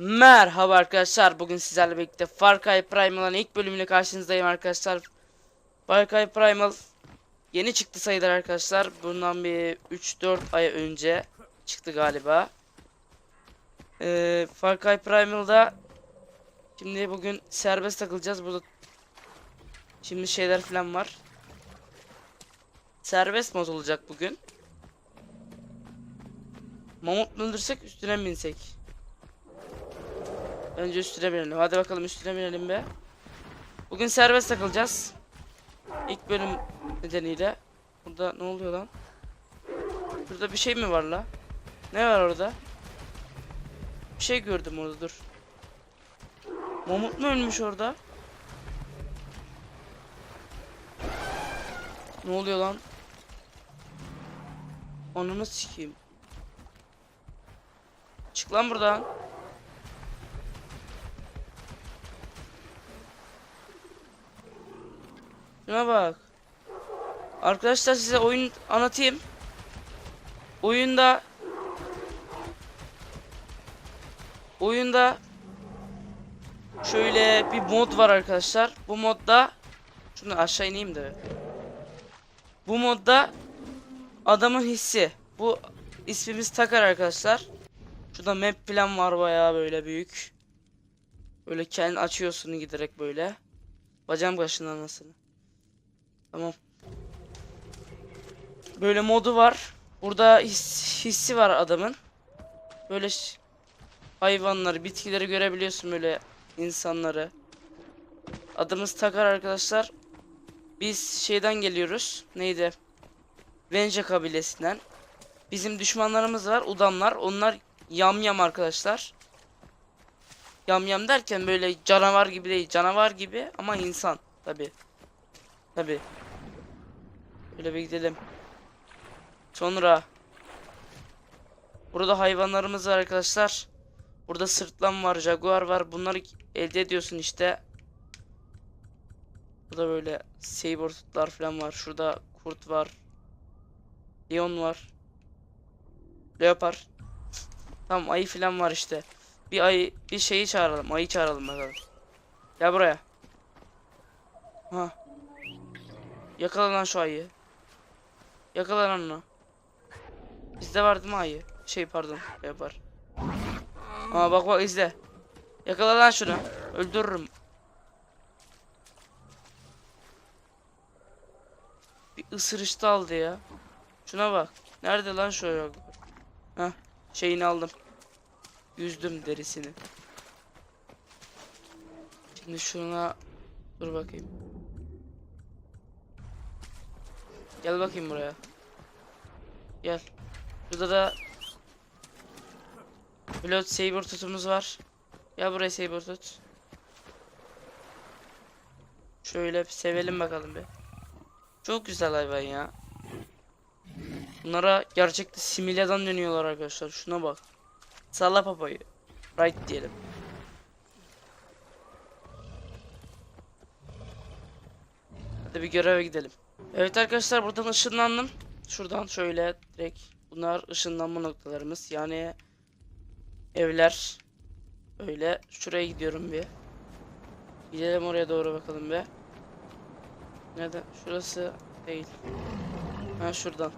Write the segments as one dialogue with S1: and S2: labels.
S1: Merhaba arkadaşlar. Bugün sizlerle birlikte Far Cry Primal'ın ilk bölümüyle karşınızdayım arkadaşlar. Far Cry Primal yeni çıktı sayılır arkadaşlar. Bundan bir 3-4 ay önce çıktı galiba. Ee, Far Cry Primal'da şimdi bugün serbest takılacağız. Burada şimdi şeyler falan var. Serbest mod olacak bugün. Mamut mu öldürsek üstüne binsek? Önce üstüne binelim. Hadi bakalım üstüne binelim be. Bugün serbest takılacağız. İlk bölüm nedeniyle. Burada ne oluyor lan? Burada bir şey mi var la? Ne var orada? Bir şey gördüm orada dur. Mamut mu ölmüş orada? Ne oluyor lan? Ananı sikeyim. Çık lan buradan. Şuna bak. Arkadaşlar size oyun anlatayım. Oyunda Oyunda şöyle bir mod var arkadaşlar. Bu modda şunu aşağı ineyim de. Bu modda adamın hissi. Bu ismimiz Takar arkadaşlar. Şurada map plan var bayağı böyle büyük. Böyle kendin açıyorsun giderek böyle. Bacağım kaşındı anasını. Tamam. Böyle modu var. Burada his, hissi var adamın. Böyle hayvanları, bitkileri görebiliyorsun böyle insanları. Adımız Takar arkadaşlar. Biz şeyden geliyoruz. Neydi? Vence kabilesinden. Bizim düşmanlarımız var. Udamlar. Onlar yamyam arkadaşlar. Yamyam derken böyle canavar gibi değil. Canavar gibi ama insan. Tabi. Tabi. Öyle bir gidelim. Sonra Burada hayvanlarımız var arkadaşlar. Burada sırtlan var, jaguar var. Bunları elde ediyorsun işte. Burada böyle sabertooth'lar falan var. Şurada kurt var. Leon var. Leopar. Tamam ayı falan var işte. Bir ayı bir şeyi çağıralım. Ayı çağıralım bakalım. Gel buraya. Ha. Yakala lan şu ayıyı. Yakala lan onu. Bizde var değil mi ayı? Şey pardon yapar. Aa bak bak izle. Yakala lan şunu. Öldürürüm. Bir ısırışta aldı ya. Şuna bak. Nerede lan şu ayı? Heh şeyini aldım. Yüzdüm derisini. Şimdi şuna dur bakayım. Gel bakayım buraya. Gel. Burada da Blood Saber tutumuz var. Gel buraya Saber tut. Şöyle bir sevelim bakalım bir. Çok güzel hayvan ya. Bunlara gerçekte similyadan dönüyorlar arkadaşlar. Şuna bak. Salla papayı. Right diyelim. Hadi bir göreve gidelim. Evet arkadaşlar buradan ışınlandım. Şuradan şöyle direkt bunlar ışınlanma noktalarımız. Yani evler öyle şuraya gidiyorum bir. Gidelim oraya doğru bakalım be. Nerede? Şurası değil. Ha şuradan.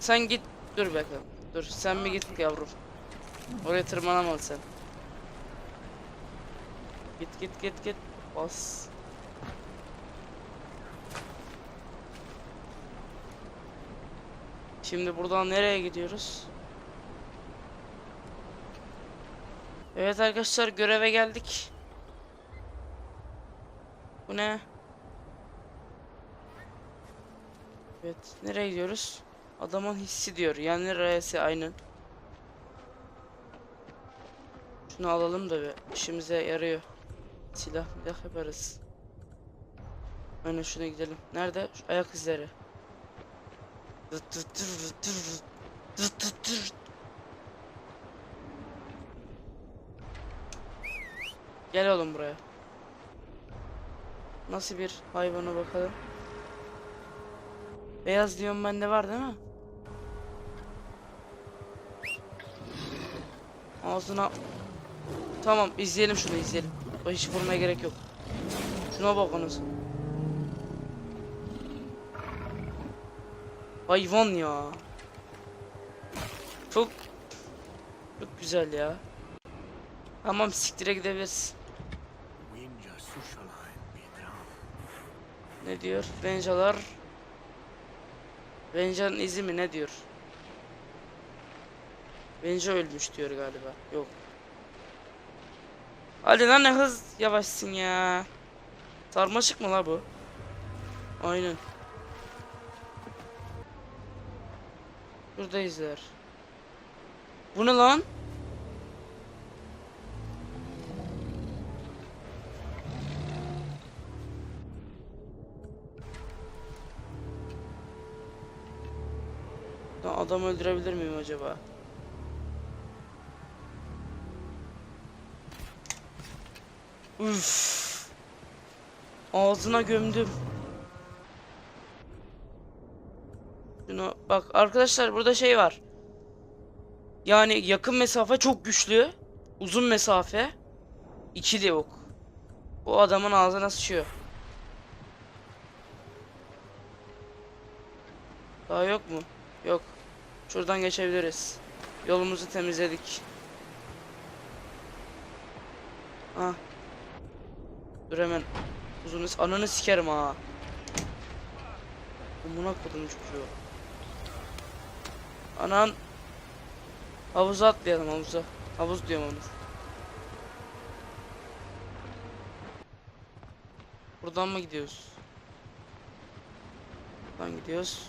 S1: Sen git dur bakalım. Dur sen mi git yavrum. Oraya tırmanamam sen. Git git git git. Bas. Şimdi buradan nereye gidiyoruz? Evet arkadaşlar göreve geldik. Bu ne? Evet nereye gidiyoruz? Adamın hissi diyor. Yani R'si aynen. Şunu alalım da bir işimize yarıyor. Silah milah yaparız. Aynen şuna gidelim. Nerede? Şu ayak izleri. Gel oğlum buraya. Nasıl bir hayvana bakalım. Beyaz diyorum bende var değil mi? Ağzına. Tamam izleyelim şunu izleyelim. Hiç vurmaya gerek yok. Şuna bakınız. Hayvan ya. Çok çok güzel ya. Tamam siktire
S2: Bidram.
S1: Ne diyor? Venjalar Venja'nın izi mi ne diyor? Venja ölmüş diyor galiba. Yok. Hadi lan ne hız yavaşsın ya. Sarmaşık mı la bu? Aynen. Burada izler. Bu ne lan? Adam öldürebilir miyim acaba? Üf. Ağzına gömdüm. Şuna bak arkadaşlar burada şey var. Yani yakın mesafe çok güçlü. Uzun mesafe ikili ok. Bu adamın ağzına sıçıyor. Daha yok mu? Yok. Şuradan geçebiliriz. Yolumuzu temizledik. Ah. Dur hemen. Uzun ananı sikerim ha. Amına kodum çocuğu. Anan. Havuza atlayalım havuza. Havuz diyorum onu. Buradan mı gidiyoruz? Buradan gidiyoruz.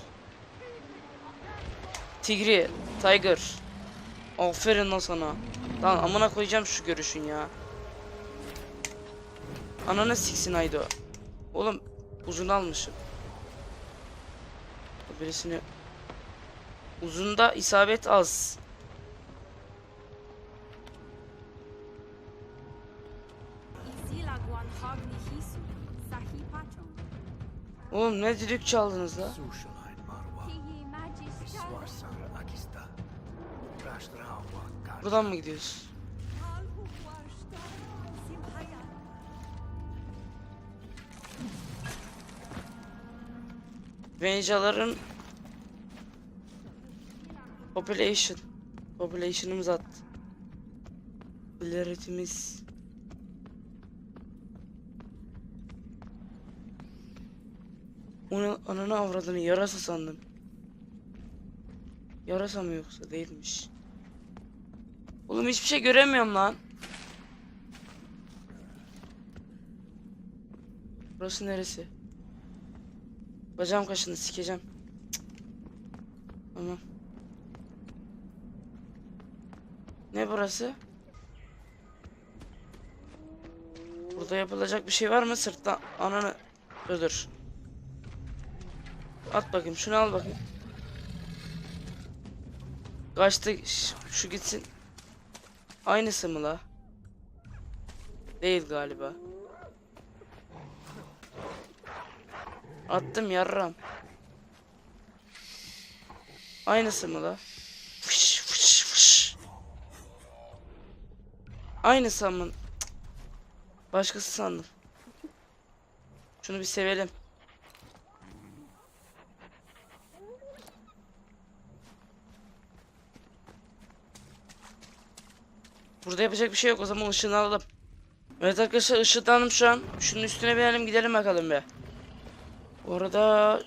S1: Tigri, Tiger. Aferin lan sana. Lan amına koyacağım şu görüşün ya. Ananı siksin Aydo. Oğlum uzun almışım. Birisini uzunda isabet az. Oğlum ne düdük çaldınız la? Buradan mı gidiyoruz? Venjaların Population Population'ımız attı. Bileretimiz Onu ananı avradını yarasa sandım. Yarasa mı yoksa değilmiş. Oğlum hiçbir şey göremiyorum lan. Burası neresi? Bacağım kaşını sikeceğim. Tamam. Ne burası? Burada yapılacak bir şey var mı? Sırttan ananı dur. At bakayım şunu al bakayım. Kaçtı şu gitsin. Aynısı mı la? Değil galiba. Attım yarram. Aynısı mı la? Fış fış fış. Aynısı mı? Başkası sandım. Şunu bir sevelim. Burada yapacak bir şey yok o zaman ışığını alalım. Evet arkadaşlar ışıklandım şu an. Şunun üstüne binelim gidelim bakalım be. Orada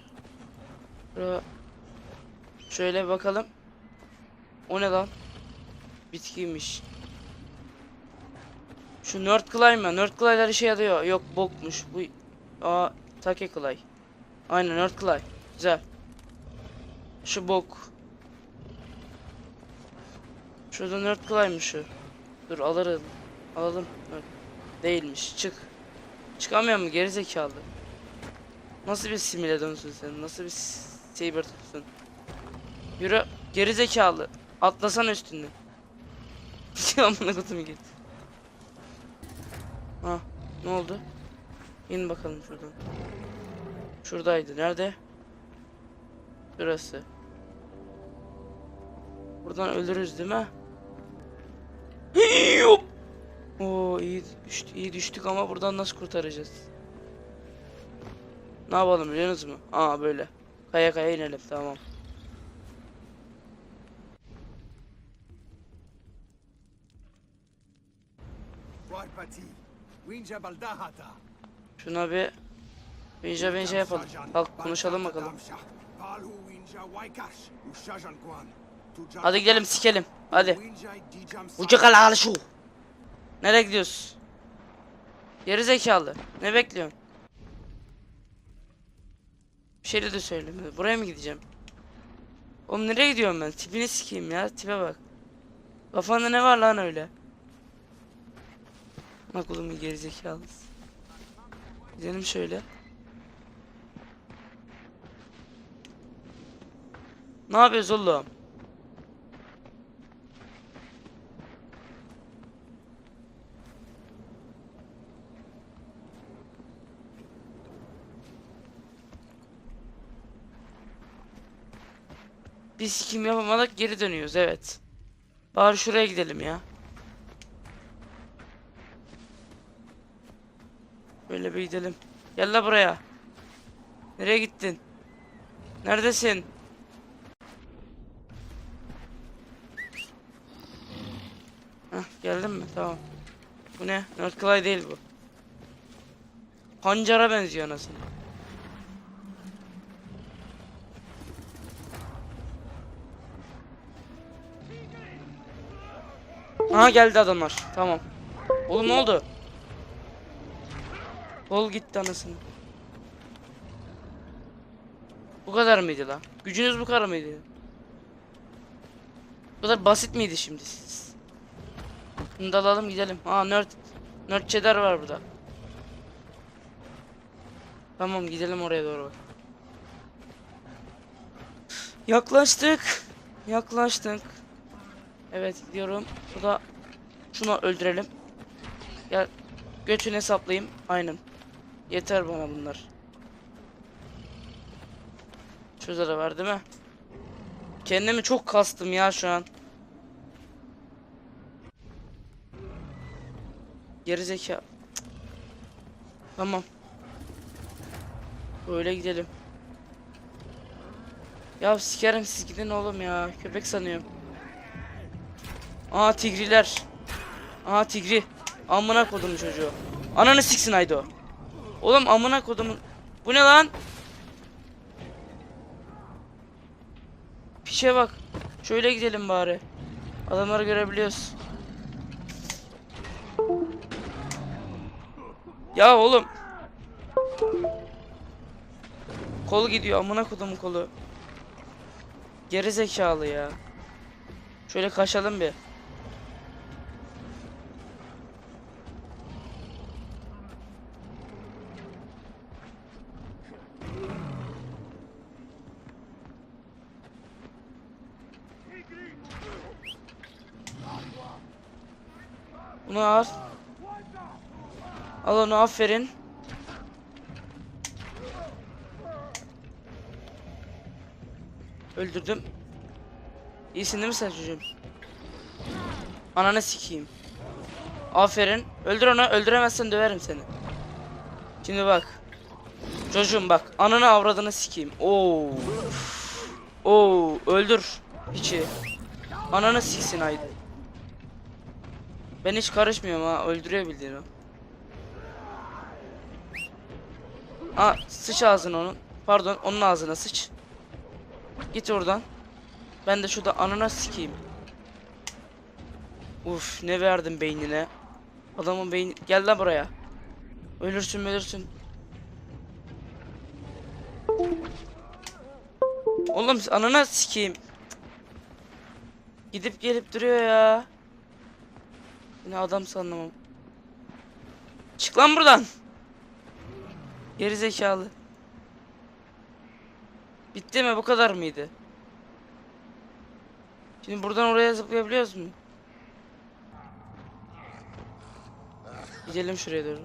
S1: şöyle bakalım. O ne lan? Bitkiymiş. Şu Nerd Clay mı? Nerd Clay'lar işe yarıyor. Yok bokmuş. Bu Aa Take Clay. Aynen Nerd Clay. Güzel. Şu bok. Şurada Nerd Clay'mış şu. Dur alırım. Alalım. Değilmiş. Çık. Çıkamıyor mu gerizekalı? Nasıl bir simüladonsun sen? Nasıl bir saber tutsun? Yürü geri zekalı. Atlasan üstünden. Amına kutumu git. Ha ne oldu? İn bakalım şuradan. Şuradaydı. Nerede? Şurası. Buradan ölürüz değil mi? Oo iyi, düştü, iyi düştük ama buradan nasıl kurtaracağız? Ne yapalım biliyor musunuz? Aa böyle. Kaya kaya inelim tamam. Şuna bir benja benja yapalım. Kalk konuşalım bakalım. Hadi gidelim sikelim. Hadi. Kalalı şu. Nereye gidiyoruz? Geri zekalı. Ne bekliyorsun? Şey de söylemedi. Buraya mı gideceğim? Oğlum nereye gidiyorum ben? Tipini sikeyim ya. Tipe bak. Kafanda ne var lan öyle? Bak oğlum bir geri zekalısın. Gidelim şöyle. Ne yapıyoruz oğlum? Biz kim yapamadık geri dönüyoruz evet. Bari şuraya gidelim ya. Böyle bir gidelim. Gel la buraya. Nereye gittin? Neredesin? Heh, geldin mi? Tamam. Bu ne? Nerdclay değil bu. Pancara benziyor anasını. Aha geldi adamlar. Tamam. Oğlum ne oldu? Kol gitti anasını. Bu kadar mıydı lan? Gücünüz bu kadar mıydı? Bu kadar basit miydi şimdi siz? Bunu da alalım gidelim. Aa nerd. Nerd cheddar var burada. Tamam gidelim oraya doğru. Yaklaştık. Yaklaştık. Evet gidiyorum. Burada şunu öldürelim. Gel götünü hesaplayayım. Aynen. Yeter bana bunlar. Şurada da var değil mi? Kendimi çok kastım ya şu an. Geri zeka. Tamam. Böyle gidelim. Ya sikerim siz gidin oğlum ya. Köpek sanıyorum. Aa tigriler. Aa tigri. Amına kodumun çocuğu. Ananı siksin Aydo. Oğlum amına kodumun. Bu ne lan? Pişe bak. Şöyle gidelim bari. Adamları görebiliyoruz. Ya oğlum. Kol gidiyor amına kodumun kolu. Geri zekalı ya. Şöyle kaçalım bir. Bunu al. Al onu aferin. Öldürdüm. İyisin değil mi sen çocuğum? Ananı sikeyim. Aferin. Öldür onu. Öldüremezsen döverim seni. Şimdi bak. Çocuğum bak. Ananı avradını sikeyim. Oo. Oo. Öldür. Hiçi. Ananı siksin haydi. Ben hiç karışmıyorum ha. Öldürüyor bildiğin o. Aa sıç ağzına onun. Pardon onun ağzına sıç. Git oradan. Ben de şurada anana sikeyim. Uf ne verdim beynine. Adamın beyni gel lan buraya. Ölürsün ölürsün. Oğlum anana sikeyim. Gidip gelip duruyor ya. Yine adam sandım. Çık lan buradan. Geri zekalı. Bitti mi? Bu kadar mıydı? Şimdi buradan oraya zıplayabiliyoruz mu? Gidelim şuraya doğru.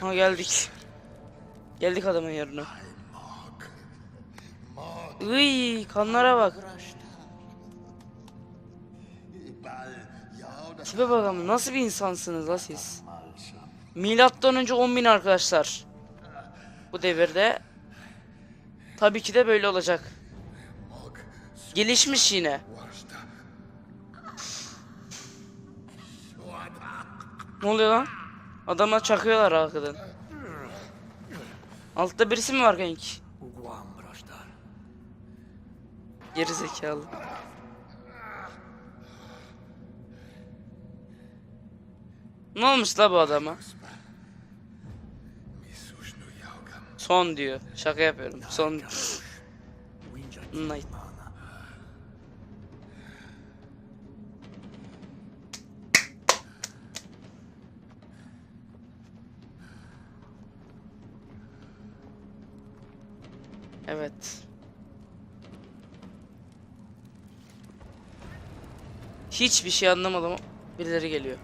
S1: Ha geldik. Geldik adamın yerine. Iy kanlara bak. Tipe bakalım nasıl bir insansınız la siz? Milattan önce 10.000 arkadaşlar. Bu devirde tabii ki de böyle olacak. Gelişmiş yine. Ne oluyor lan? Adamlar çakıyorlar arkadan. Altta birisi mi var kanki?
S2: Uguam
S1: Ne olmuş la bu adama? Son diyor. Şaka yapıyorum. Son. Night. Evet. Hiçbir şey anlamadım. ama Birileri geliyor.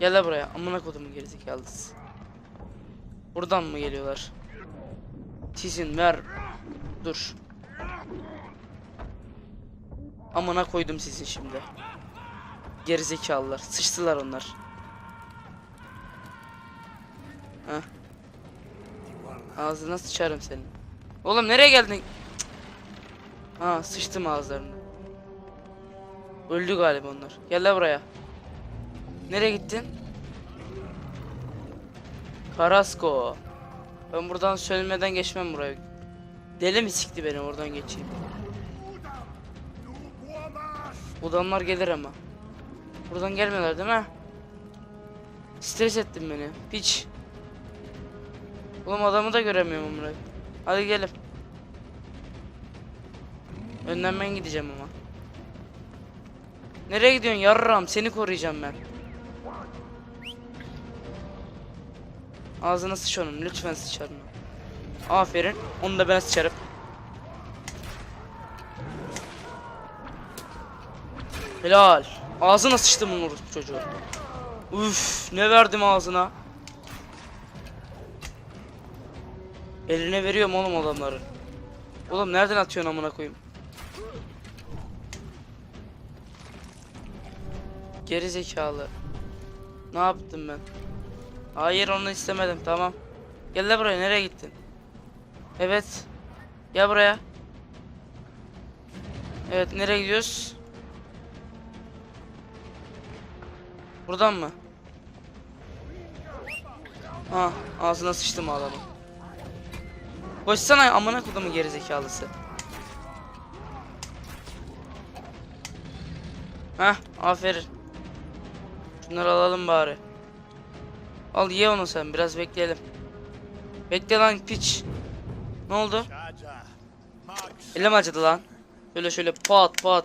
S1: Gel la buraya. Amına kodumun gerizekalısı. Buradan mı geliyorlar? Tizin ver. Dur. Amına koydum sizi şimdi. Gerizekalılar. Sıçtılar onlar. Heh. Ağzına sıçarım senin. Oğlum nereye geldin? Ha sıçtım ağızlarına. Öldü galiba onlar. Gel la buraya. Nereye gittin? Karasko. Ben buradan sönmeden geçmem buraya. Deli mi sikti beni oradan geçeyim. Adamlar gelir ama. Buradan gelmiyorlar değil mi? Stres ettin beni. Piç. Oğlum adamı da göremiyorum burayı. Hadi gelin. Önden ben gideceğim ama. Nereye gidiyorsun yarram? Seni koruyacağım ben. Ağzına sıç onun. Lütfen sıç ağzına. Aferin. Onu da ben sıçarım. Helal. Ağzına sıçtım bunu çocuğu. Üf, ne verdim ağzına? Eline veriyorum oğlum adamları. Oğlum nereden atıyorsun amına koyayım? Geri zekalı. Ne yaptım ben? Hayır onu istemedim tamam. Gel de buraya nereye gittin? Evet. Gel buraya. Evet nereye gidiyoruz? Buradan mı? Ha ağzına sıçtım adamın. Koşsana amına kodumun gerizekalısı. Heh aferin. Şunları alalım bari. Al ye onu sen biraz bekleyelim. Bekle lan piç. Ne oldu? Elim acıdı lan. Şöyle şöyle pat pat.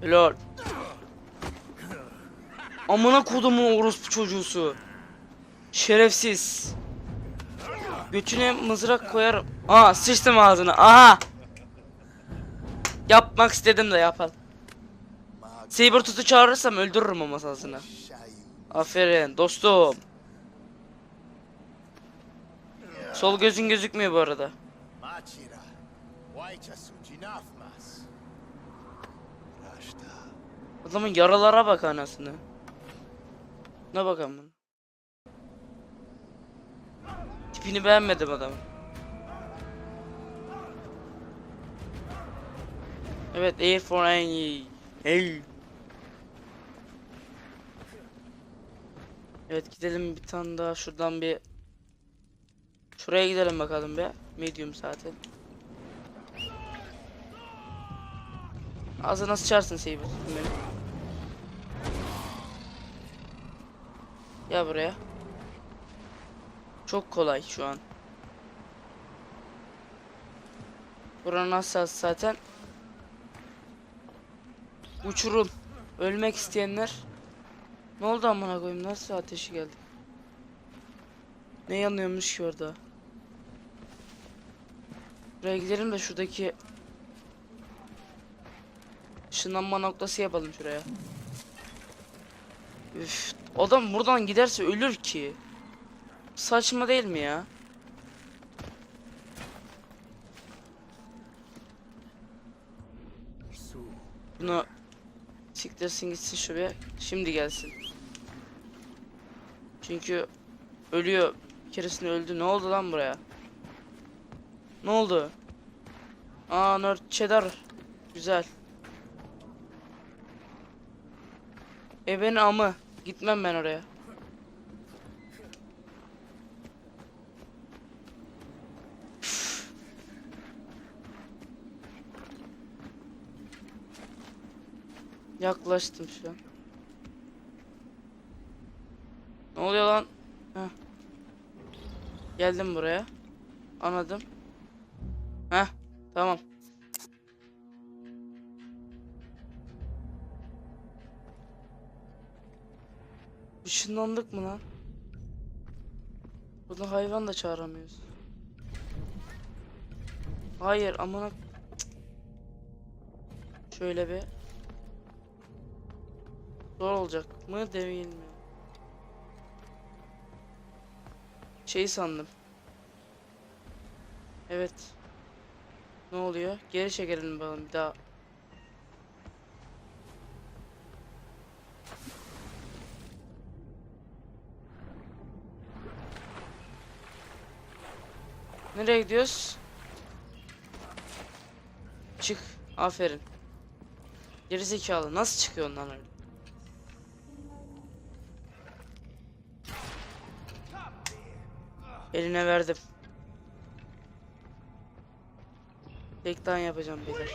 S1: Helal. Amına kodumun orospu çocuğusu. Şerefsiz. Götüne mızrak koyarım. Aa sıçtım ağzına. Aha. Yapmak istedim de yapalım. Saber tutu çağırırsam öldürürüm ama sazını.
S2: Shayu.
S1: Aferin dostum. Sol gözün gözükmüyor bu arada. Adamın yaralara bak anasını. Ne bakalım bunu. Tipini beğenmedim adamın. Evet Air for Any. Hey. Evet gidelim bir tane daha şuradan bir Şuraya gidelim bakalım be. Medium zaten. Ağzına sıçarsın Saber beni. Gel buraya. Çok kolay şu an. Buranın hassas zaten. Uçurum. Ölmek isteyenler. Ne oldu amına koyayım? Nasıl ateşi geldi? Ne yanıyormuş ki orada? Buraya gidelim de şuradaki ışınlanma noktası yapalım şuraya. Üf, Adam buradan giderse ölür ki. Saçma değil mi ya? Bunu siktirsin gitsin şuraya. Şimdi gelsin. Çünkü ölüyor. Bir keresinde öldü. Ne oldu lan buraya? Ne oldu? Aa Nerd Cheddar. Güzel. E beni amı. Gitmem ben oraya. Yaklaştım şu an. Ne oluyor lan? Heh. Geldim buraya. Anladım. Heh, tamam. Işınlandık mı lan? Bunu hayvan da çağıramıyoruz. Hayır amına. Şöyle bir Zor olacak mı değil mi? Şey sandım. Evet. Ne oluyor? Geri çekelim bakalım bir daha. Nereye gidiyoruz? Çık. Aferin. Geri zekalı. Nasıl çıkıyor ondan öyle? Eline verdim. Tekten yapacağım beyler.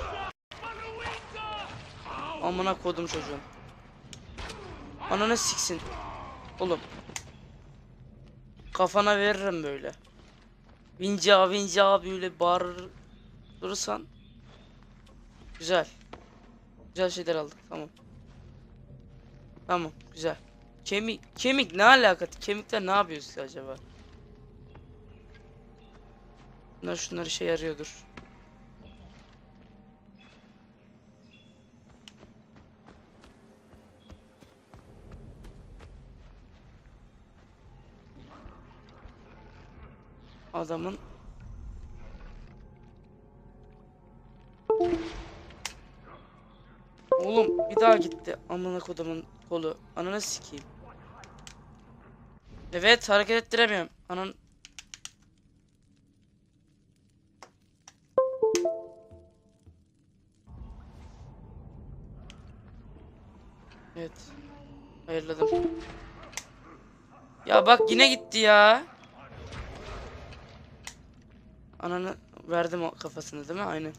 S1: Amına kodum çocuğum. Ananı siksin. Oğlum. Kafana veririm böyle. Vinca vinca böyle bağırırsan. Güzel. Güzel şeyler aldık tamam. Tamam güzel. Kemik kemik ne alakası? Kemikler ne yapıyorsun acaba? Bunlar şunlar işe yarıyordur. Adamın Oğlum bir daha gitti amına kodumun kolu. Ananı sikeyim. Evet hareket ettiremiyorum. Anan Evet. Ayırladım. Ya bak yine gitti ya. Ananı verdim o kafasını değil mi? Aynen.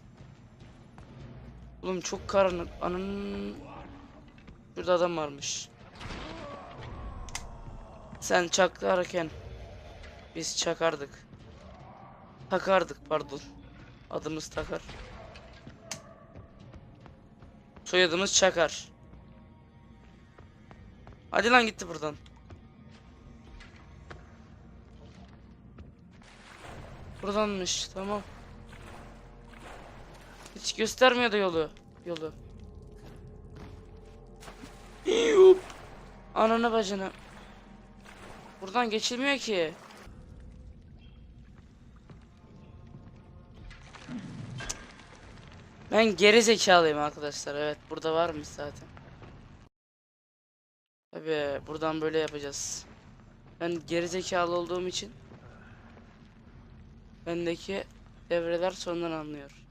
S1: Oğlum çok karanlık. Ananın... Şurada adam varmış. Sen çakarken biz çakardık. Takardık pardon. Adımız takar. Soyadımız çakar. Hadi lan gitti buradan. Buradanmış tamam. Hiç göstermiyordu yolu. Yolu. Yup. Ananı bacını. Buradan geçilmiyor ki. Ben geri zekalıyım arkadaşlar. Evet burada varmış zaten. Tabii buradan böyle yapacağız. Ben geri zekalı olduğum için bendeki devreler sondan anlıyor.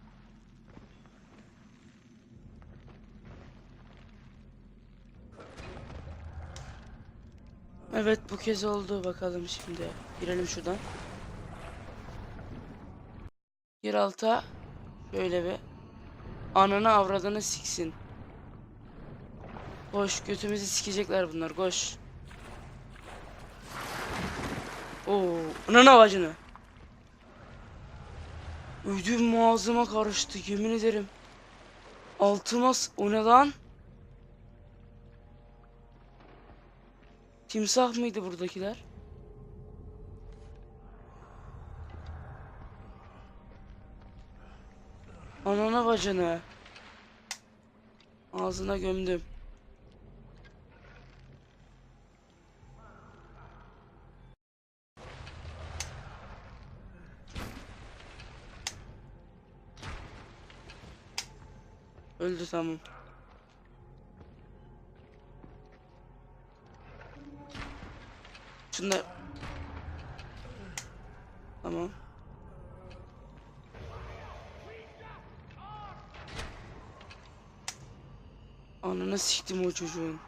S1: Evet bu kez oldu bakalım şimdi. Girelim şuradan. Gir alta. Şöyle bir. Ananı avradını siksin. Koş götümüzü sikecekler bunlar koş. Oo, ananı avacını. Ödüm ağzıma karıştı yemin ederim. Altıma o ne lan? Timsah mıydı buradakiler? Anana bacını. Ağzına gömdüm. Öldü tamam. Şunlar... Tamam. Ananı siktim o çocuğun.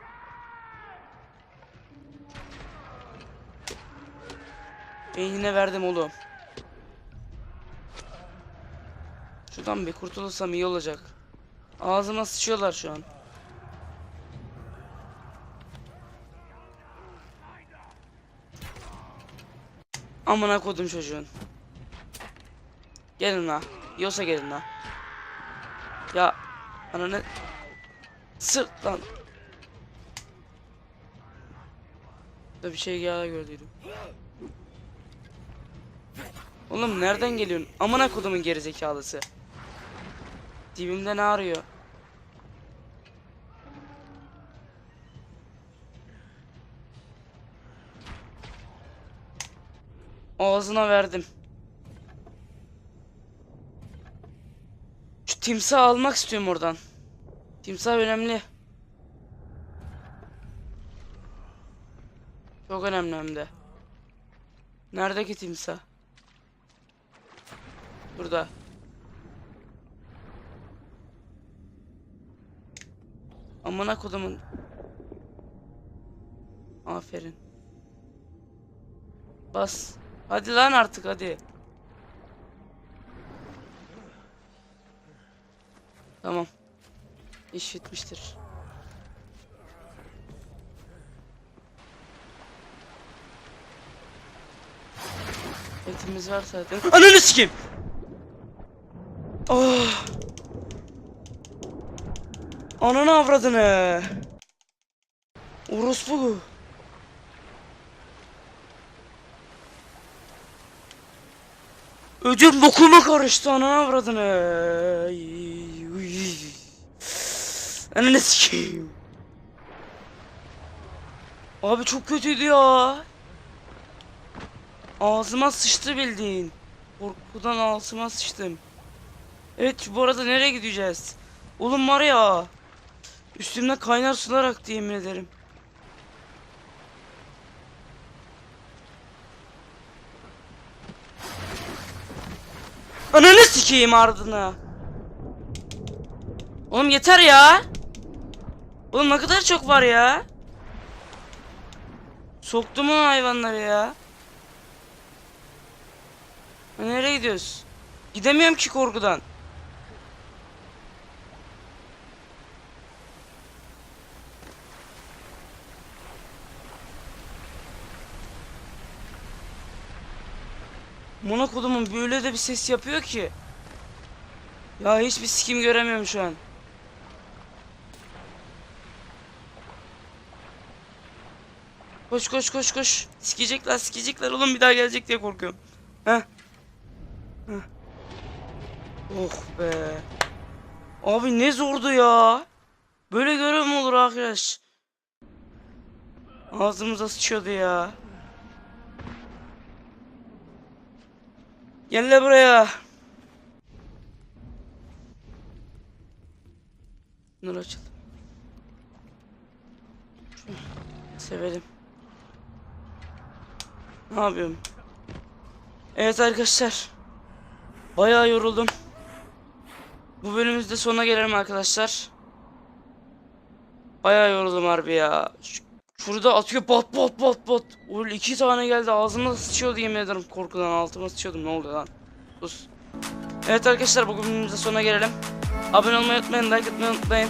S1: Beynine verdim oğlum. Şuradan bir kurtulursam iyi olacak. Ağzıma sıçıyorlar şu an. Amına kodum çocuğun. Gelin la. Yosa gelin la. Ya ananı sırt lan. Da bir şey daha gördüydüm. Oğlum nereden geliyorsun? Amına kodumun gerizekalısı. Dibimde ne arıyor? Ağzına verdim. Şu timsahı almak istiyorum oradan. Timsah önemli. Çok önemli hem de. Nerede ki timsah? Burada. Amına kodumun. Aferin. Bas. Hadi lan artık hadi. Tamam. İş bitmiştir. Etimiz var zaten. Ananı sikeyim. Oh. Ananı avradını. Orospu. Ödüm bokuma karıştı ananı avradını. Ananı sikeyim. Abi çok kötüydü ya. Ağzıma sıçtı bildiğin. Korkudan ağzıma sıçtım. Evet bu arada nereye gideceğiz? Oğlum var ya. Üstümden kaynar sular aktı yemin ederim. Ananı sikeyim ardına. Oğlum yeter ya. Oğlum ne kadar çok var ya. Soktum o hayvanları ya. Ha, Nereye gidiyoruz? Gidemiyorum ki korkudan. Monaco'dumun böyle de bir ses yapıyor ki. Ya hiçbir sikim göremiyorum şu an. Koş koş koş koş. Sikecekler sikecekler oğlum bir daha gelecek diye korkuyorum. Heh. Heh. Oh be. Abi ne zordu ya. Böyle görev mi olur arkadaş? Ağzımıza sıçıyordu ya. Gel de buraya. Nur açıl. Sevelim. Ne yapıyorum? Evet arkadaşlar. Bayağı yoruldum. Bu bölümümüzde sonuna gelelim arkadaşlar. Bayağı yoruldum harbi ya. Ş- Şurada atıyor pat pat pat pat. Öyle iki tane geldi ağzıma sıçıyordu yemin ederim korkudan altıma sıçıyordum ne oldu lan. Sus. Evet arkadaşlar bu bölümümüzde sonuna gelelim. Abone olmayı unutmayın like atmayı unutmayın.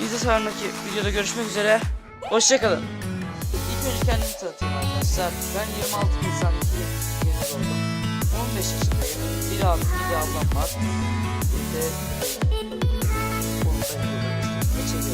S1: Biz de sonraki videoda görüşmek üzere. Hoşçakalın. İlk önce kendimi tanıtayım arkadaşlar. Ben 26 Nisan 2000 yeni doğdum. 15 yaşındayım. Bir abim, bir ablam var. Bir de...